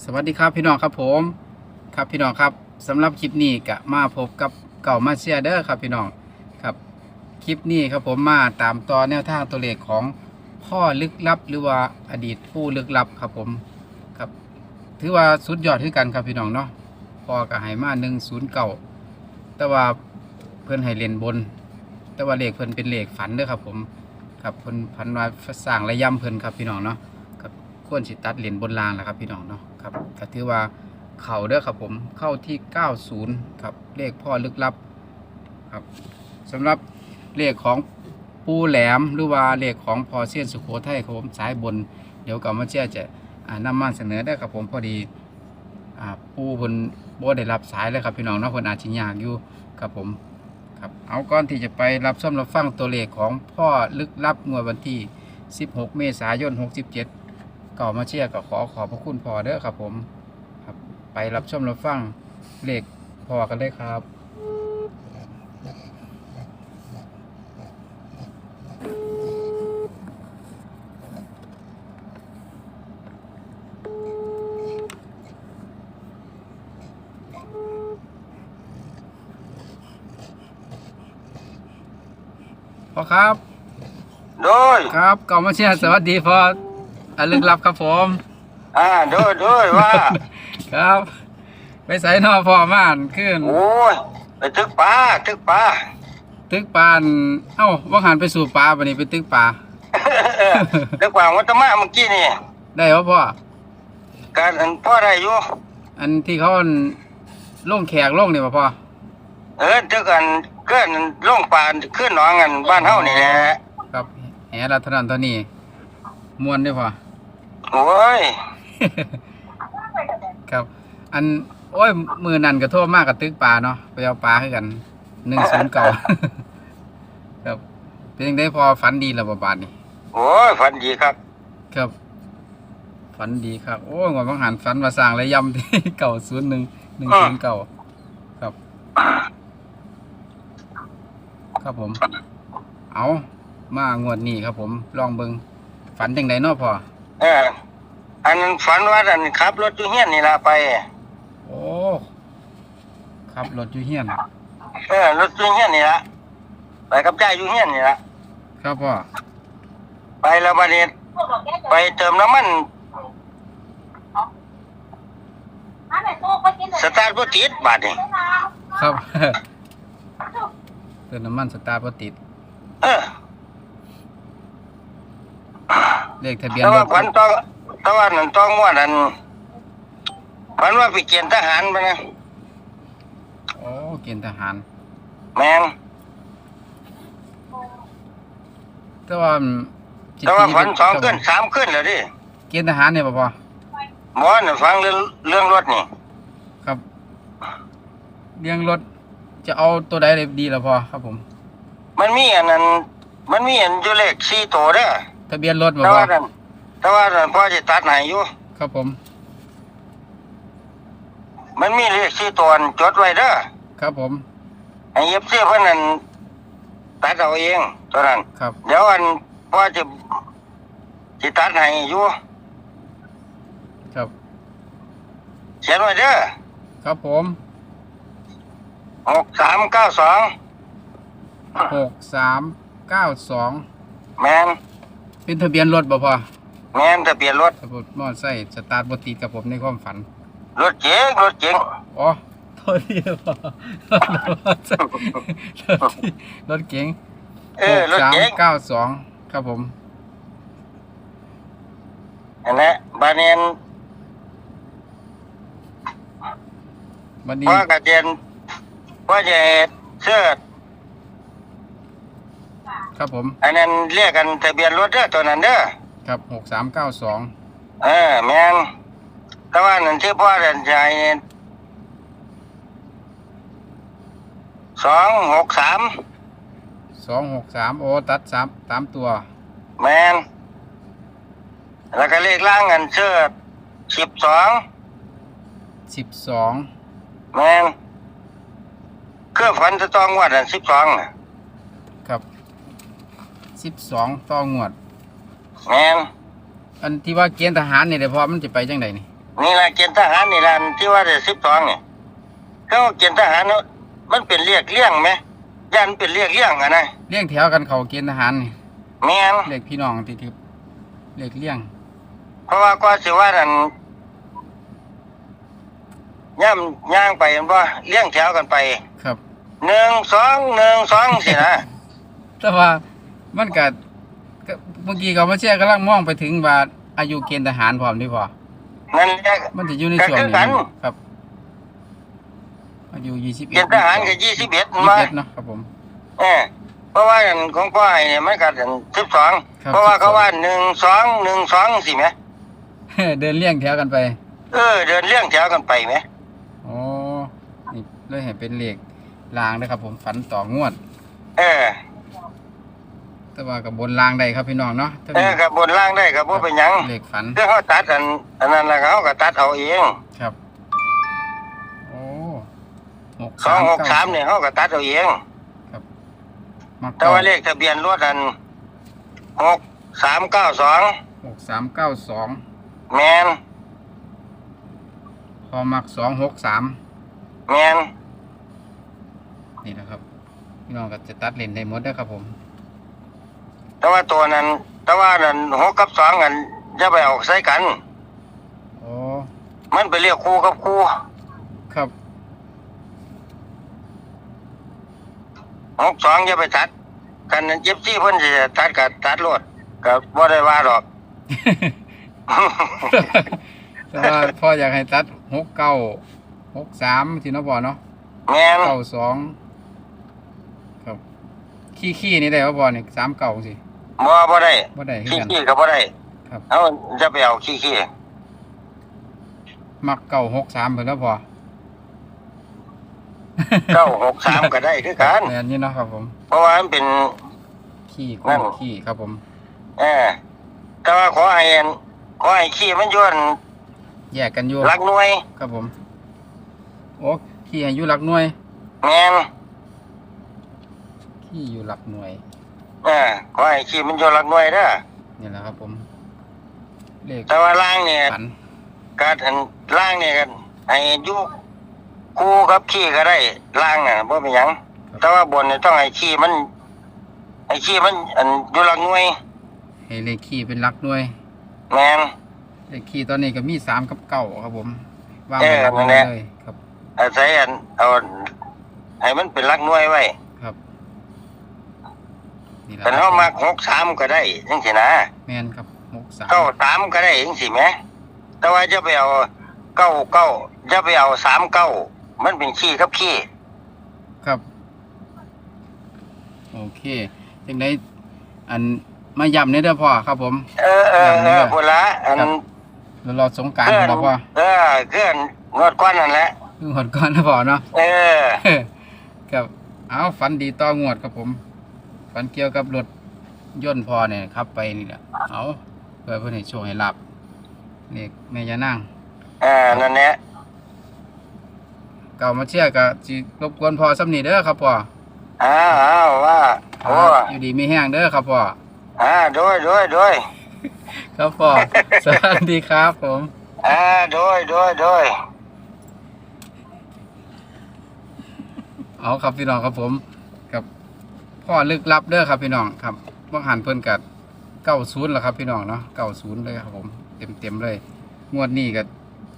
สวัสดีครับพี่น้องครับผมครับพี่น้องครับสำหรับคลิปนี้ก็มาพบกับเก่ามาเชียเดอร์ครับพี่น้องครับคลิปนี้ครับผมมาตามต่อแนวทางตัวเลขของพ่อลึกลับ หรือว่าอดีตผู้ลึกลับครับผมครับถือว่าสุดยอดคือกันครับพี่น้องเนาะพ่อก็ให้มาหนึ่งศูนย์เก่าแต่ว่าเพื่อนให้เรียนบน แต่ว่าเลขเพื่อนเป็นเลขฝันเด้อครับผมครับเพื่อนพันวาสร้างระยำเพื่อนครับพี่น้องเนาะควรสิตัดเหรียญบนรางแหละครับพี่น้องเนาะ ครับก็ถือว่าเข่าเด้อครับผมเข้าที่ 90 ครับเลขพ่อลึกลับครับสำหรับเลขของปูแหลมหรือว่าเลขของพอเซียนสุโขทัยครับผมสายบน เดี๋ยวกับมาเชื่อจะอ่านำมาเสนอได้ครับผมพอดีอปูเพิ่นบ่ได้รับสายเลยครับพี่น้องเนาะเพิ่นอาจสิยากอยู่ครับผมครับเอาก่อนที่จะไปรับชมรับฟังตัวเลขของพ่อลึกลับงวดวันที่ 16 เมษายน 67 ก่อมาเชียร์ก็ขอขอบพระคุณพอเด้อครับผมครับไปรับชมรับฟังเลขพอกันเลยครับ พอครับ โดย ครับก่อมาเชียร์สวัสดีพอ อันลึกลับครับผม อ่าโดยโดยว่า ครับ ไปใส่นอพอม่านขึ้น โอ้ยไปตึกปลาตึกปลาตึกปานเอ้าว่าหันไปสู่ปลาวันนี้ไปตึกปลาตึกปลาวัตมาเมื่อกี้นี่ ได้ปะพ่อการอันพ่อได้อยู่อันที่เขาอั่นลงแขกลงเนี่ยปะพ่อเออตึกอันเกินล่องปลาขึ้นหนองอันบ้านเฮานี่แหละครับแหละเท่านั้นเท่านี้ มวนได้อพ่อโอ้ย ครับ อัน โอ้ย มือนั่นก็โทษมากกับตึกปลาเนาะไปเอาปลาให้กันหนึ่งศูนย์เก่าครับ เป็นยังได้พอฝันดีแล้วบ่บาทนี่โอ้ยฝันดีครับ ครับฝันดีครับ โอ้ยว่าบางหันฝันมาสร้างและยำที่เก่าศูนย์หนึ่งหนึ่งศูนย์เก่าครับ ครับผม เอามางวดนี้ครับผม ลองเบิง ฝันจังไดเนาะพ่อเออ อันนั้นฝันว่าอันขับรถอยู่เฮียนนี่ล่ะไป โอ้ขับรถอยู่เฮียนเออรถอยู่เฮียนนี่ล่ะไปกับใจายอยู่เฮียนนี่ล่ะครับพ่อไปแล้วบัดนี้ไปเติมน้ำมันสตาร์ทบ่ติดบาดนี้ครับ เติมน้ำมันสตาร์ทบ่ติด เออ เลขทะเบียนแต่รว่าถพันต้องแต่ว่านั่นต้องว่านั่นพันว่าไปเกณฑ์ทหารไปนะโอ้เกณฑ์ทหาร แมงแต่ว่าจิแต่ว่าตีพันเป็สองขึ้นสามขึ้นแล้วดิเกณฑ์ทหารเนี่ยบ่พ่อหมอน่ะฟังเรื่องเรื่องรถนี่ครับเลี้ยงรถจะเอาตัวใดเลยดีล่ะพ่อครับผม มันมีอันนั้น มันมีอันอยู่เลขสี่ตัวเด้อ ทะเบียนรถบ่แต่พ่อว่านั่นแต่ว่านั่นพ่อจะตัดให้อยู่ ครับผม มันมีเลขสี่ตัวอันจดไว้เด้อครับผม ไอ้เย็บเสื้อเพิ่นนั่นตัดเอาเองตัวนั้น ครับ เดี๋ยวอันพ่อจะจะตัดให้อยู่ครับ เขียนไว้เด้อครับผมหกสามเก้าสองหกสามเก้าสองแมน เป็นทะเบียนรถบ่พ่อแมนทะเบียนรถครับผมมอไซค์สตาร์ทบ่ติดกับผมในความฝัน รถเก๋งรถเก๋งอ๋อโทษทีพ่อรถรถเก๋งเออรถสามเก๋งเก้าสองครับผมอันนั้นบาเนียนวันนี้พ่อกระเจนพ่อจะเสื้อ ครับผม อันนั้นเรียกกันทะเบียนรถเด้อตัวนั้นเด้อครับหกสามเก้าสองเออแมนแต่ว่านั่นที่พ่อเดินใจสองหกสามสองหกสามโอ้ตัดสามสามตัว แมนแล้วก็เลขล่างกันเสื้อสิบสองสิบสองแมนเครื่องฝันจะต้องวัดอันสิบสองน่ะครับ สิบสองต่องวด แมนอันที่ว่าเกณฑ์ทหารนี่เดี๋ยวพอมันจะไปจังไดนี่นี่ละเกณฑ์ทหารนี่ละที่ว่าได้สิบสองนี่เขาเกณฑ์ทหารเนอะมันเป็นเรียกเลี่ยงไหมย่านมันเป็นเรียกเลี่ยงอะนะเลี้ยงแถวกันเขาเกณฑ์ทหารนี่แม่นเลขพี่น้องติดๆเลขเลี้ยง เพราะว่าก็สิว่านั่นย่ำย่างไปว่าเลี้ยงแถวกันไปครับหนึ่งสองหนึ่งสองสินะแต่ว่า มันก็ก็เมื่อกี้เขามาเชื่อกำลังมองไปถึงว่าอายุเกณฑ์ทหารพร้อมดีพอนั่นแหละมันจะอยู่ในช่วงก็คือนี้กันครับอายุยี่สิบเกณฑ์ทหารก็ยี่สิบเอ็ดยี่มาสิบเอ็ดเนาะครับผม เออเพราะว่าอันของพ่อไอ้เนี่ยมันก็สิบสองครับ เพราะว่าเขา12ว่าหนึ่งสองหนึ่งสองสิไหมเดินเลี้ยงแถวกันไปเออเดินเลี้ยงแถวกันไปไหมอ๋อนี่เลยเห็นเป็นเลขลางนะครับผมฝันต่องวด เออ แต่ว่ากับบนลางใดครับพี่น้องเนาะถ้าเอมีอกับบนล่างได้กับบ่เป็นหยังเลขฝันคือเขาตัดอันอันนั้นแล้วเขาก็ตัดเอาเองครับ โอ้หกสองหกสามเก้เนี่ยเขาก็ตัดเอาเอง มาแต่ว่าเลขทะเบียนรถอันหกสามเก้าสองหกสามเก้าสองแมนพอมักสองหกสามแมนนี่นะครับ พี่น้องก็จะตัดเลนได้หมดเด้อครับผม แต่ว่าตัวนั้น แต่ว่านั้นหกกับสองอันจะไปเอาใส่กันโอ้มันไปเรียกคู่กับคู่ครับ หกสองจะไปตัด กันนั้นเจ็บซี่เพิ่นจะตัดกับตัดรถก็บ่ได้ว่าหรอก แต่ว่าพ่ออยากให้ตัดหกเก้าหกสามที่เน้องบอเนาะแมนเก้าสองครับ ขี้ขี้นี่ได้ป่ะบอเนี่ยสามเก้าสิ บ่บ่ได้บ่ได้คือขี้กันขี้ก็บ่ได้ครับ เอาจะไปเอาขี้ขี้มักเก้าหกสามเพิ่นแล้วพอเก้าหกสามก็ได้คือกันแต่อันนี้เนาะครับผม เพราะว่ามันเป็น ขี้นั่คู่น ขี้ครับผม เออแต่ว่าขอให้อันขอให้ขี้มันย้อนแยกกันอยู่รักหน่วยครับผม โอ้ขี้ให้อยู่หลักหน่วย แมนขี้อยู่หลักหน่วย เออขอให้ขี้มันย้อนรักหน่วยเด้อนี่แหละครับผม เลขแต่ว่าล่างเนี่ยฝันการอันล่างเนี่ยกันให้อยู่คู่กับขี้ก็ได้ล่างน่ะบ่เป็นหยัง แต่ว่าบนเนี่ยต้องให้ขี้มันให้ขี้มัน อันอยู่รักหน่วยให้เลขขี้เป็นหลักหน่วย แมนเลขขี้ตอนนี้ก็มีสามกับเก้าครับผมวางเอไว้อหลักหน่นั่วยนแหละเลยครับ อาศัยอันเอาให้มันเป็นรักหน่วยไว้ครับ นี่แหละแต่เขามักหกสามก็ได้จังสินะแมนครับหกสามเก้าสามก็ได้จังสิแหมแต่ว่าจะไปเอาเก้าเก้าจะไปเอาสามเก้ามันเป็นขี้กับขี้ครับ โอเคจังไดอันมาย้ำในเด้อพ่อครับผม เออเออเออพุ่นละอันครับเรารอสงกรารเพื่อนแล้วพ่อเออเพื่อนงวดก้อนนั่นแหละเพิ่งหดก่อนนะพ่อเนาะเออครับเอาฝันดีต่องวดครับผม ฝันเกี่ยวกับรถยนต์พอเนี่ยครับไปนี่แหละเอาเพื่อเพื่อนให้โชว์ให้หลับนี่แม่ยานั่งเออนั่นแหละเก่ามาเชื่อกับสิรบกวนพอสำนีเด้อครับพ่ออ้าวอ้าวว่าโอ้อยู่ดีมีแห้งเด้อครับพ่ออ่าโดยโดยโดยครับพ่อสวัสดีครับผมอ่าโดยโดยโดยเอาครับพี่น้องครับผมกับ พ่อลึกลับเด้อครับพี่น้องครับว่าหันเพิ่นกัดเก้าศูนย์แล้วครับพี่น้องเนาะเก้าศูนย์เลยครับผมเต็มเต็มเลย งวดนี้ก็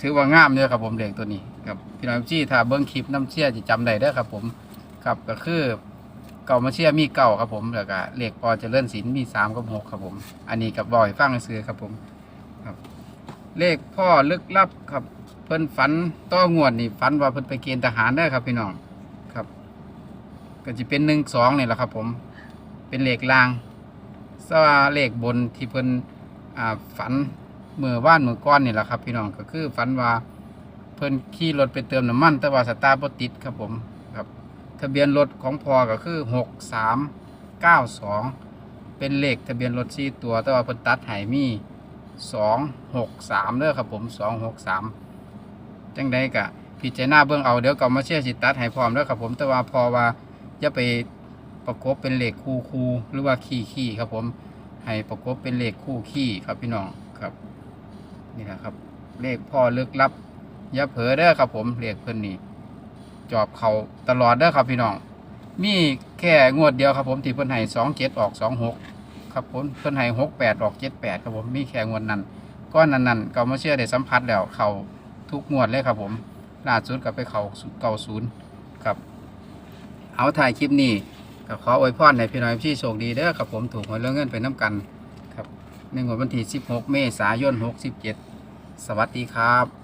ถือว่างามเลยครับผมเด็กตัวนี้ครับพี่น้องจี้ถ้าเบิ้งคลิปน้ำเชี่ยจะจำได้เด้อครับผมครับก็คือเก่ามาเชี่ยมีเก่าครับผมแล้วก็เลขพอจเจริญศิลป์มีสามกับหกครับผม อันนี้กับบอยฟังซื้อครับผมครับ เลขพ่อลึกลับครับเพิ่นฝันต่องวดนี่ฝันว่าเพิ่นไปเกณฑ์ทหารเด้อครับพี่น้อง ก็จะเป็นหนึ่งสองนี่แหละครับผมเป็นเหลขลางสว่าเหลขบนที่เพิ่นฝันเมื่อว่านเมื่อก้อนนี่แหละครับ พี่น้องก็คือฝันว่าเพิ่นขี่รถไปเติมน้ำมันแต่ว่าสตาร์บติดครับผมครับ ทะเบียนรถของพอก็คือหกสามเก้าสองเป็นเลขทะเบียนรถสี่ตัว แต่ว่าเพิ่นตัดใหายมีสองหกสามเด้อครับผมสองหกสามจังใดกะพิจารณาเบื้องเอาเดี๋ยวก็มาเชื่อสิตัดให้พร้อมเด้อครับผมแต่ว่าพอว่า จะไปประกบเป็นเหลขคู่คู่หรือว่าขี้ขี้ครับผม ให้ประกบเป็นเหลขคู่ขี้ครับพี่น้องครับ นี่แหละครับเลขพ่อลึกลับอย่าเผลอเด้อครับผมเลขเพิ่นนี่จอบเขาตลอดเด้อครับพี่น้อง มีแค่งวดเดียวครับผมที่เพิ่นให้สองเจ็ดออกสองหกครับผมเพิ่นให้หกแปดออกเจ็ดแปดครับผมมีแค่งวดนั้นก้อนนั้นๆก่ามาเชื่อได้สัมผัสแล้วเขาทุกงวดเลยครับผมล่าสุดก็ไปเขาเก่าศูนย์ครับ เอาถ่ายคลิปนี้ก็ขออวยพรให้พี่น้องพี่โชคดีเด้อครับผมถูกหวยเรื่องเงินไปน้ำกันครับในงวดวันที่ 16 เมษายน 67 สวัสดีครับ